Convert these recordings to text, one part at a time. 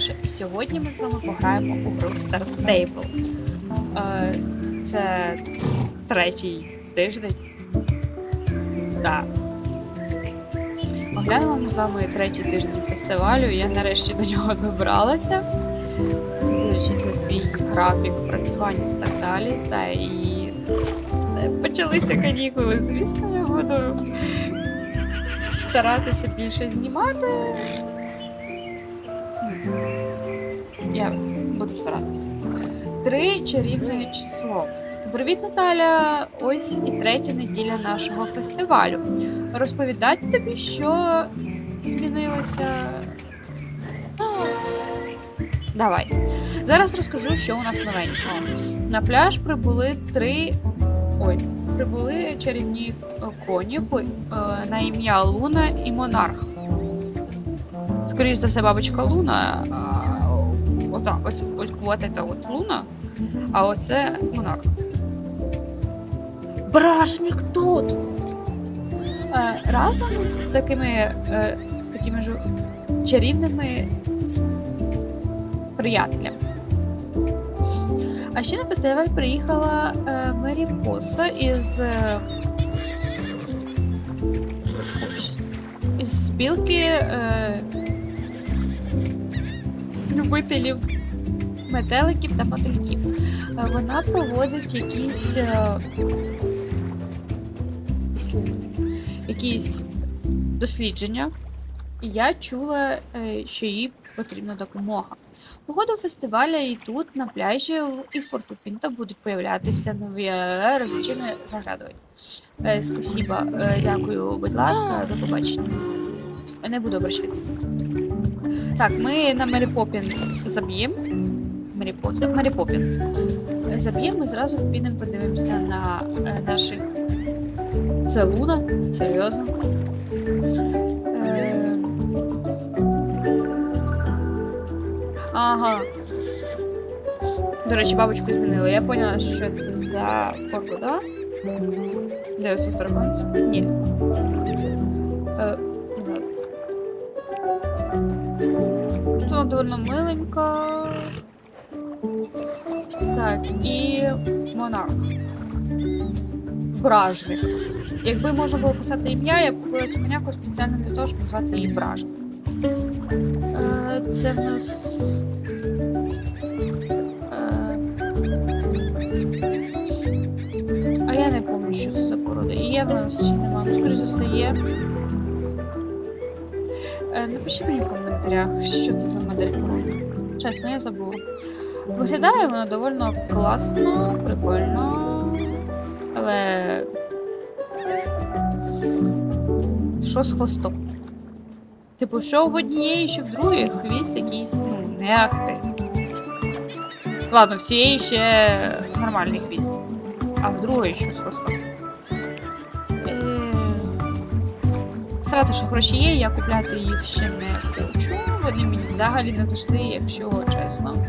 Саша, сьогодні ми з вами пограємо у гру Star Stable. Е, Це третій тиждень. Так. Оглянемо ми з вами третій тиждень фестивалю. Я нарешті до нього добралася, дивлячись на свій графік працювання і так далі. Та і е, почалися канікули. Звісно, я буду старатися більше знімати. Я буду старатися. Три чарівне число. Привіт, Наталя! Ось і третя неділя нашого фестивалю. Розповідати тобі, що змінилося. Давай. Зараз розкажу, що у нас новенького. На пляж прибули три. Ой, прибули чарівні коні е, на ім'я Луна і Монарх. Скоріше за все, бабочка Луна. Ота, ось, ось, от це от Луна, а оце Монарх. Брашник тут! Е, разом з такими, е, з такими ж чарівними приятелями. А ще на фестиваль приїхала е, Мері Поса із, із спілки любителів метеликів та мотильків. Е, Вона проводить якісь, е, якісь дослідження, і я чула, е, що їй потрібна допомога. По ходу фестиваля і тут, на пляжі і Форту Пінта будуть появлятися нові розвлечені заградування. Спасибо, дякую, будь ласка, до побачення. Не буду обращатися. Так, ми на Мері Поппінс заб'ємо. Мері Поппінс. Заб'ємо і зразу підемо подивимося на е, наших. Це Луна? Серйозно? Е, Ага. До речі, бабочку змінили. Я поняла, що це за форму, да? Де оце? Ні. Е, Тут вона миленька. Так, і монарх. Бражник. Якби можна було писати ім'я, я б купила цю коняку спеціально для того, щоб назвати її Бражник. Е, Це в нас. Е, А я не пам'ятаю, що це за порода. І є в нас чи нема. Ну, скоріше все, є. Е, Напишіть мені в коментарях, що це за модель. Чесно, я забула. Виглядає вона довольно класно, прикольно. Але. Що з хвостом? Типу, що в однієї, що в другої хвіст якийсь ну, не ахти. Ладно, в цієї ще нормальний хвіст. А в другої що з хвостом. Срати, що гроші є, я купляти їх ще не хочу. Вони мені взагалі не зайшли, якщо чесно.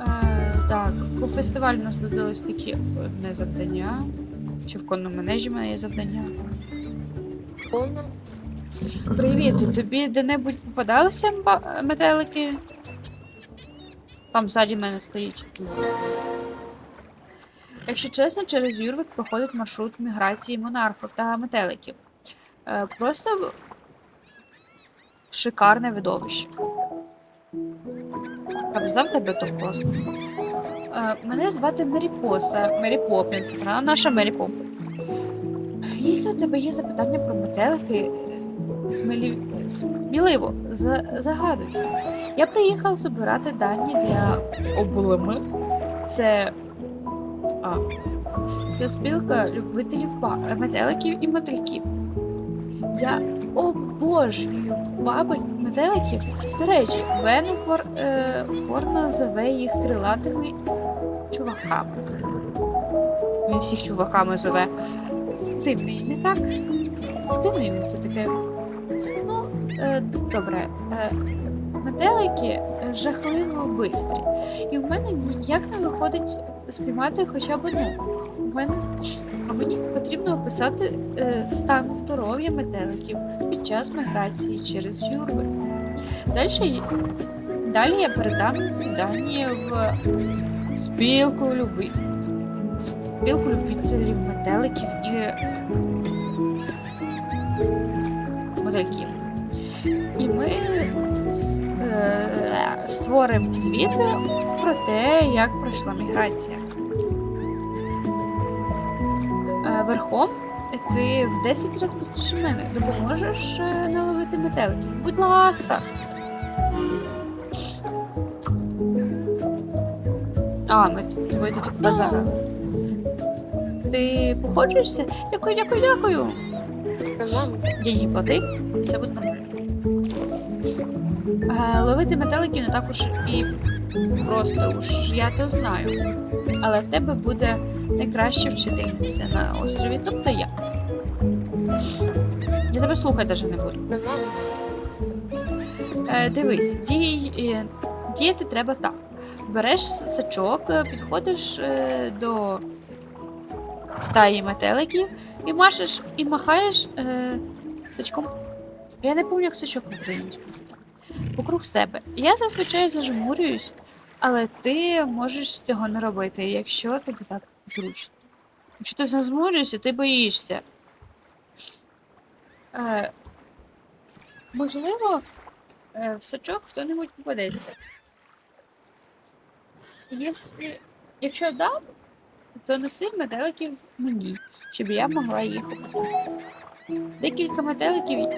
Е, так, по фестивалю у нас додалось такі одне завдання. Чи в конному менеджі в мене є завдання? Привіт, тобі де-небудь попадалися метелики? Там ззаді мене стоїть. Якщо чесно, через Юрвик проходить маршрут міграції монархів та метеликів. Е, просто шикарне видовище. Я б знав тебе то просто. Мене звати Мері Поса, Мері Поппінс, вона наша Мері Поппінс. Якщо у тебе є запитання про метелики, смілі... сміливо за... загадуй. Я приїхала збирати дані для облими. Це. А. Це спілка любителів метеликів і мотильків. Я обожнюю бабель метеликів. До речі, Вену Пор... е... Порно зове їх крилатими чуваками. Він всіх чуваками зове. Дивний, не так? Дивний це таке. Ну, е, добре. Е, метелики жахливо бистрі. І в мене ніяк не виходить спіймати хоча б одну. У мене мені потрібно описати е, стан здоров'я метеликів під час міграції через юрби. Далі, далі я передам ці дані в спілку люби. Спілку любителів метеликів і модельків. І ми створимо звіт про те, як пройшла міграція. Е, Верхом ти в 10 разів швидше мене допоможеш е, наловити метеликів. Будь ласка. А, ми тут тобою тоді базарили. Ти походжуєшся? Дякую, дякую, дякую. Я їй платив, і все буде нормально. Е, ловити метеликів не так уж і просто уж я то знаю. Але в тебе буде найкраща вчительниця на острові, тобто я. Я тебе слухати навіть не буду. Е, дивись, дій, е, діяти треба так. Береш сачок, підходиш до стаї метеликів і машеш і махаєш сачком. Я не пам'ятаю, як сачок українською. Вокруг себе. Я зазвичай зажмурююсь, але ти можеш цього не робити, якщо тобі так зручно. Якщо ти зажмурюєшся, ти боїшся. Е, можливо, е, в сачок хто-небудь попадеться. Якщо дам, то неси метеликів мені, щоб я могла їх описати. Декілька метеликів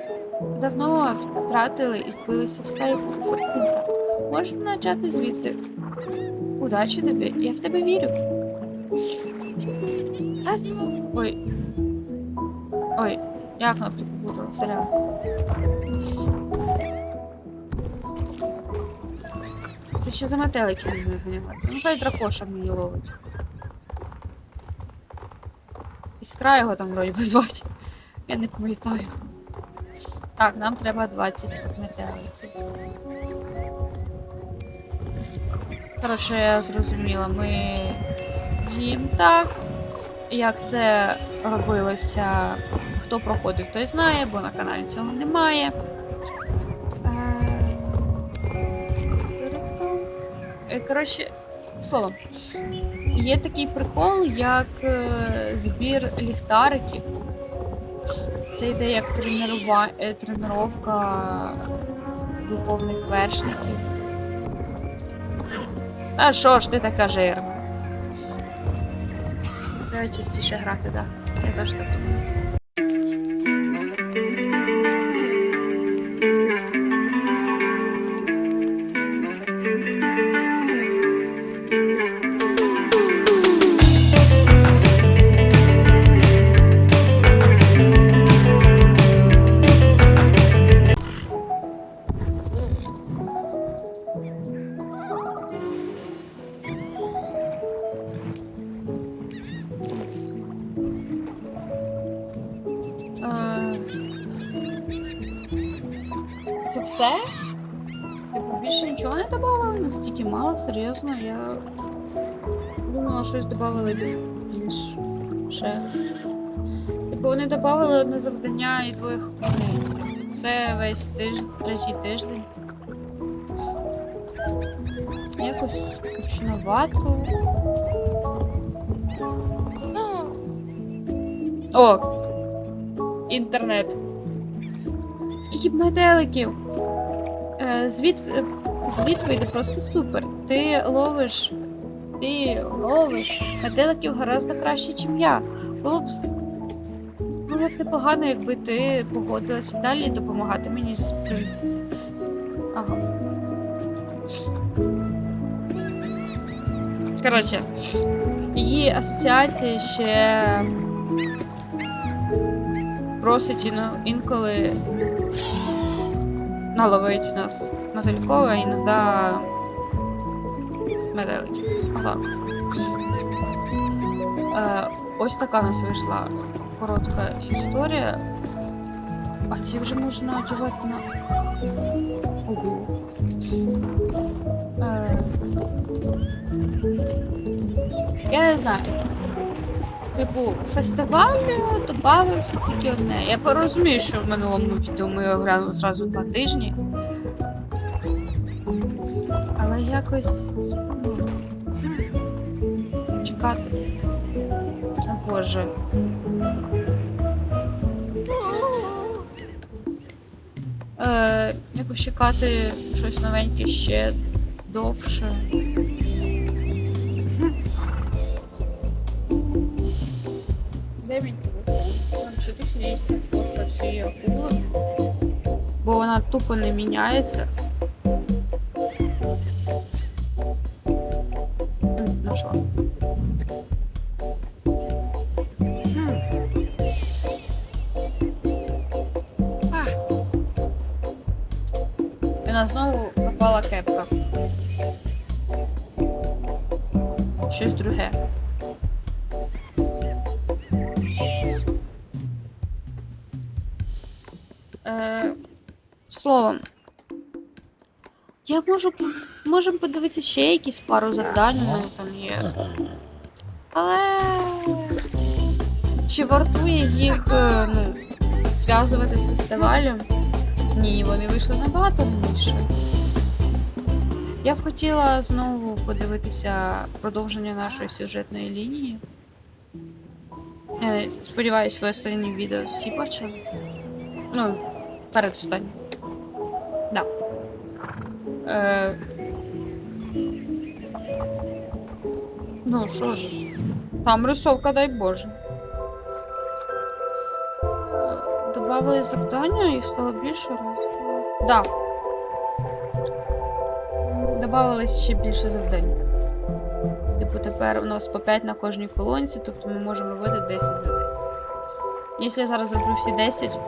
давно втратили і збилися в стаю фортунта. Можна почати звідти. Удачі тобі, я в тебе вірю. Ой. Ой, я кнопки попутала, сорян. Це ще за метелики мені ганіматися. Ну хай дракоша мені ловить. Іскра його там вроді звати. Я не пам'ятаю. Так, нам треба 20 метеликів. Коротше, я зрозуміла, ми діємо так. Як це робилося, хто проходив, той знає, бо на каналі цього немає. Е, Коротше, словом, є такий прикол, як е, збір ліхтариків. Це йде як тренува... е, тренування духовних вершників. А що ж ти така жирна? Треба частіше грати, так. Да. Я теж так думаю. Все? Типу, більше нічого не додавали? Настільки мало, серйозно, я думала, щось додавали більше. Ще. Типу, вони додавали одне завдання і двоє коней. Це весь тиждень, третій тиждень. Якось скучновато. О! Інтернет. Скільки б метеликів? Е, звіт, е, вийде просто супер. Ти ловиш. Ти ловиш метеликів гораздо краще, ніж я. Було б було б непогано, якби ти погодилася далі допомагати мені з Ага. Коротше, її асоціація ще просить іно- інколи наловить нас мотыльков, а іноді метеликів. Ага. Е, ось така у нас вийшла коротка історія. А ці вже можна одягати на. Ого. Е, я не знаю. Типу, фестиваль додався тільки одне. Я порозумію, що в минулому відео ми грали зразу два тижні. Але якось ну, чекати. Боже. Е, якось чекати щось новеньке ще довше. 200 фото цієї акули, бо вона тупо не міняється. Ну що? У нас знову пропала кепка. Щось друге. Я можу можемо подивитися ще якісь пару завдань, у мене там є. Але чи вартує їх е, ну, зв'язувати з фестивалем? Ні, вони вийшли набагато раніше. Я б хотіла знову подивитися продовження нашої сюжетної лінії. Е, сподіваюсь, ви останні відео всі бачили. Ну, передостаннє. Да. Е... Ну, що ж. Там рисовка, дай Боже. Добавили завдання, їх стало більше. Да. Добавилось ще більше завдань. Типу, тепер у нас по 5 на кожній колонці, тобто ми можемо робити 10 за день. Якщо я зараз зроблю всі 10,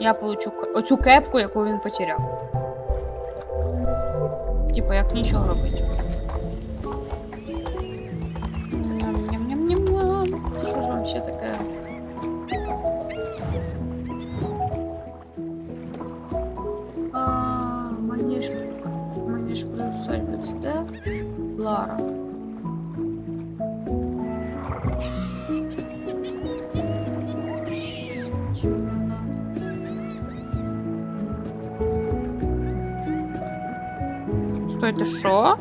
я получу оцю кепку, яку він потеряв. Типа, як нічого робить. Стойте, що?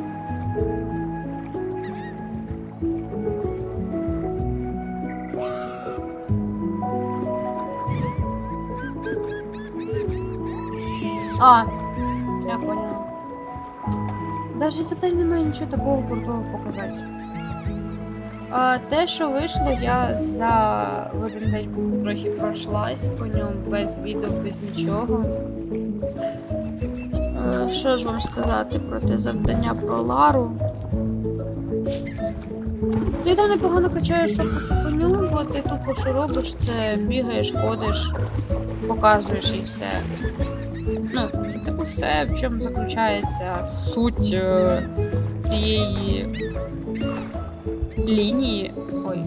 А, я поняла. Даже завдань немає нічого такого крутого показати. А, те, що вийшло, я за один день трохи пройшлась по ньому без відео, без нічого. Що ж вам сказати про те завдання про Лару? Ти там непогано качаєш коню, бо ти тупо що робиш, це бігаєш, ходиш, показуєш і все. Ну, це типу все, в чому заключається суть е, цієї лінії. Ой.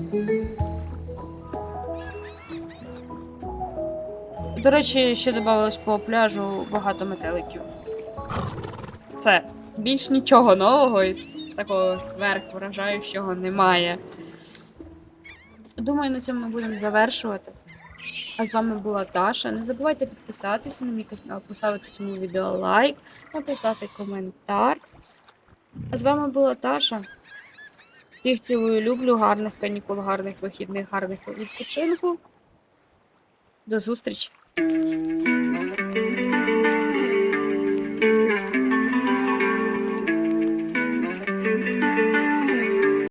До речі, ще додавалось по пляжу багато метеликів. Це більш нічого нового із такого сверхвражаючого немає. Думаю, на цьому ми будемо завершувати. А з вами була Таша. Не забувайте підписатися на мій канал, поставити цьому відео лайк, написати коментар. А з вами була Таша. Всіх цілую, люблю, гарних канікул, гарних вихідних, гарних відпочинку. До зустрічі!